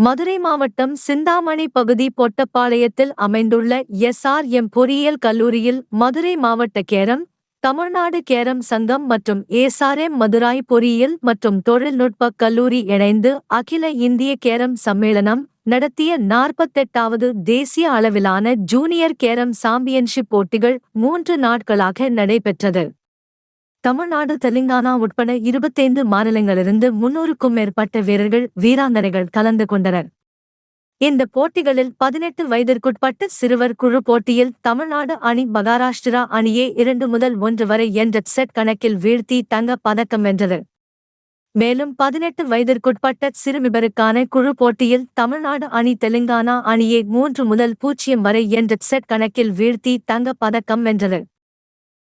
மதுரை மாவட்டம் சிந்தாமணி பகுதி பொட்டப்பாளையத்தில் அமைந்துள்ள எஸ்ஆர்எம் பொறியியல் கல்லூரியில் மதுரை மாவட்ட கேரம் தமிழ்நாடு கேரம் சங்கம் மற்றும் ஏஎஸ்ஆர்எம் மதுராய் பொறியியல் மற்றும் தொழில்நுட்ப கல்லூரி இணைந்து அகில இந்திய கேரம் சம்மேளனம் நடத்திய நாற்பத்தெட்டாவது தேசிய அளவிலான ஜூனியர் கேரம் சாம்பியன்ஷிப் போட்டிகள் மூன்று நாட்களாக நடைபெற்றது. தமிழ்நாடு தெலுங்கானா உட்பட இருபத்தைந்து மாநிலங்களிலிருந்து முன்னூறுக்கும் மேற்பட்ட வீரர்கள் வீராங்கனைகள் கலந்து கொண்டனர். இந்த போட்டிகளில் பதினெட்டு வயதிற்குட்பட்ட சிறுவர் குழு போட்டியில் தமிழ்நாடு அணி மகாராஷ்டிரா அணியை இரண்டு முதல் ஒன்று வரை என்ற செட் கணக்கில் வீழ்த்தி தங்கப் பதக்கம் வென்றது. மேலும் பதினெட்டு வயதிற்குட்பட்ட சிறுமிபருக்கான குழு போட்டியில் தமிழ்நாடு அணி தெலுங்கானா அணியை மூன்று முதல் பூஜ்ஜியம் வரை என்ற செட் கணக்கில் வீழ்த்தி தங்கப் பதக்கம் வென்றது.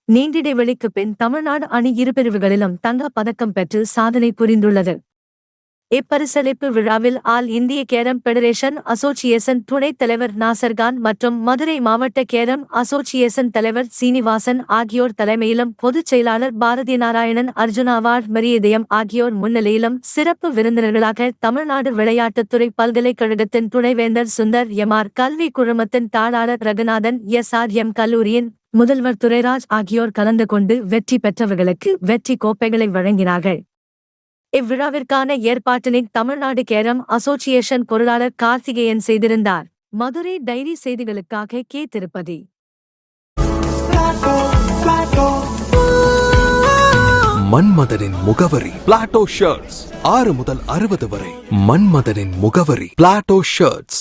நீண்டிடைவெளிக்கு பின் தமிழ்நாடு அணி இரு பிரிவுகளிலும் பதக்கம் பெற்று சாதனை புரிந்துள்ளது. இப்பரிசளிப்பு விழாவில் ஆல் இந்திய கேரம் பெடரேஷன் அசோசியேஷன் துணைத் தலைவர் நாசர்கான் மற்றும் மதுரை மாவட்ட கேரம் அசோசியேஷன் தலைவர் சீனிவாசன் ஆகியோர் தலைமையிலும் பொதுச் செயலாளர் பாரதி நாராயணன் அர்ஜுனா அவார்ட் மரியதயம் ஆகியோர் முன்னிலையிலும் சிறப்பு விருந்தினர்களாக தமிழ்நாடு விளையாட்டுத்துறை பல்கலைக்கழகத்தின் துணைவேந்தர் சுந்தர் எம் ஆர் கல்வி குழுமத்தின் தாளாளர் ரகுநாதன் எஸ் ஆர் எம் கல்லூரியின் முதல்வர் துரைராஜ் ஆகியோர் கலந்து கொண்டு வெற்றி பெற்றவர்களுக்கு வெற்றி கோப்பைகளை வழங்கினார்கள். இவ்விழாவிற்கான ஏற்பாட்டினை தமிழ்நாடு கேரம் அசோசியேஷன் பொருளாளர் கார்த்திகேயன் செய்திருந்தார். மதுரை டைரி செய்திகளுக்காக கே திருப்பதி. மன்மதனின் முகவரி பிளாட்டோ ஷர்ட்ஸ் ஆறு முதல் அறுபது வரை மன்மதனின் முகவரி பிளாட்டோ ஷர்ட்ஸ்